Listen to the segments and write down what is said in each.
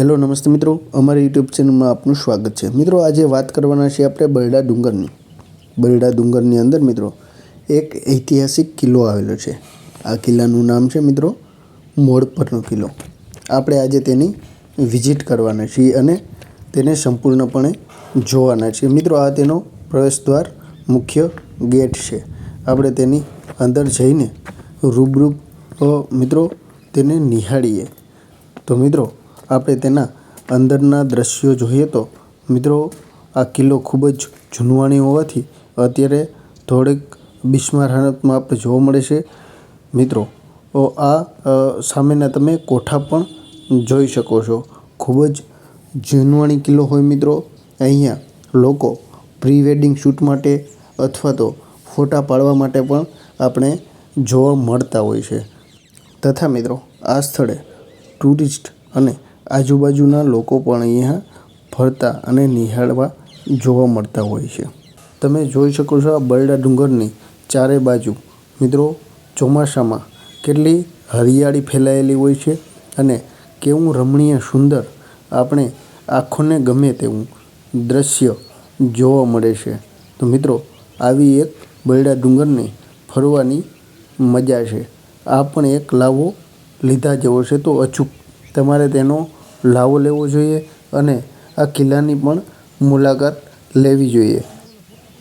Hello, નમસ્તે મિત્રો. અમારી યુટ્યુબ ચેનલમાં આપનું સ્વાગત છે. મિત્રો, આજે વાત કરવાના છે આપણે બરડા ડુંગરની. બરડા ડુંગરની અંદર મિત્રો, એક ઐતિહાસિક કિલ્લો આવેલો છે. આ કિલ્લાનું નામ છે મિત્રો, મોડપરનો કિલ્લો. આપણે આજે તેની વિઝિટ કરવાના છીએ અને તેને સંપૂર્ણપણે જોવાના છીએ. મિત્રો, આ તેનો પ્રવેશદ્વાર મુખ્ય ગેટ છે. આપણે તેની અંદર જઈને રૂબરૂ મિત્રો, તેને નિહાળીએ. તો મિત્રો આપણે તેના અંદરના દ્રશ્યો જોઈએ તો, મિત્રો, આ કિલ્લો ખૂબ જ જૂનવાણી હોવાથી અત્યારે થોડીક બિસ્માર આપણે જોવા મળે છે. મિત્રો આ સામેના તમે કોઠા પણ જોઈ શકો છો. ખૂબ જ જૂનવાણી કિલ્લો હોય મિત્રો. અહીંયા લોકો પ્રી વેડિંગ શૂટ માટે અથવા તો ફોટા પાડવા માટે પણ આપણે જોવા મળતા હોય છે. તથા મિત્રો, આ સ્થળે ટુરિસ્ટ અને આજુબાજુના લોકો પણ અહીંયા ફરતા અને નિહાળવા જોવા મળતા હોય છે. તમે જોઈ શકો છો આ બરડા ડુંગરની ચારે બાજુ. મિત્રો, ચોમાસામાં કેટલી હરિયાળી ફેલાયેલી હોય છે અને કેવું રમણીય સુંદર આપણે આંખોને ગમે તેવું દ્રશ્ય જોવા મળે છે. તો મિત્રો, આવી એક બરડા ડુંગરની ફરવાની મજા છે. આ પણ એક લાવો લીધા જેવો છે. તો અચૂક તમારે તેનો લાવો લેવો જોઈએ અને આ કિલ્લાની પણ મુલાકાત લેવી જોઈએ.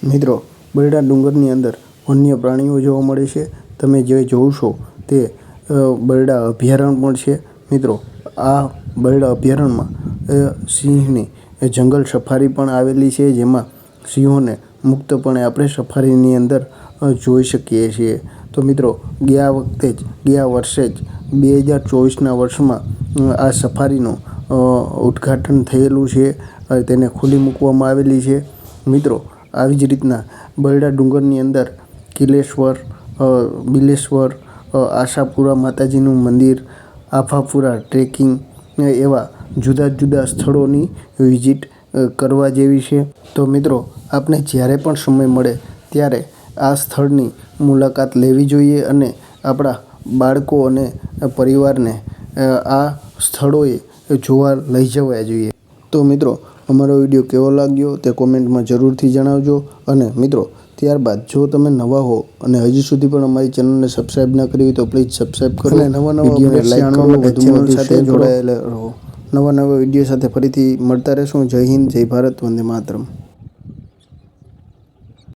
મિત્રો, બરડા ડુંગરની અંદર વન્ય પ્રાણીઓ જોવા મળે છે. તમે જે જોશો તે બરડા અભયારણ્ય પણ છે. મિત્રો, આ બરડા અભયારણ્યમાં સિંહની જંગલ સફારી પણ આવેલી છે, જેમાં સિંહોને મુક્તપણે આપણે સફારીની અંદર જોઈ શકીએ છીએ. તો મિત્રો, ગયા વખતે જ, ગયા વર્ષે જ, બે હજાર ચોવીસના વર્ષમાં આ સફારીનું ઉદ્ઘાટન થયેલું છે તેને ખુલ્લી મૂકવામાં આવેલી છે. મિત્રો, આવી જ રીતના બરડા ડુંગરની અંદર કિલેશ્વર બિલેશ્વર આશાપુરા માતાજીનું મંદિર, આફાપુરા ટ્રેકિંગ એવા જુદા જુદા સ્થળોની વિઝિટ કરવા જેવી છે. તો મિત્રો આપણે જ્યારે પણ સમય મળે ત્યારે આ સ્થળની મુલાકાત લેવી જોઈએ અને આપણા બાળકો અને પરિવારને આ સ્થળોએ જોવા લઈ જવા જોઈએ. તો મિત્રો અમારો વીડિયો કેવો લાગ્યો તે કોમેન્ટમાં જરૂરથી જણાવજો. અને મિત્રો ત્યારબાદ જો તમે નવા હો અને હજી સુધી પણ અમારી ચેનલને સબસ્ક્રાઇબ ન કરી હોય તો પ્લીઝ સબસ્ક્રાઇબ કરો અને નવા નવા વીડિયો સાથે જોડાયેલા રહો. નવા નવા વીડિયો સાથે ફરીથી મળતા રહેશું. જય હિન્દ જય ભારત વંદે માતરમ.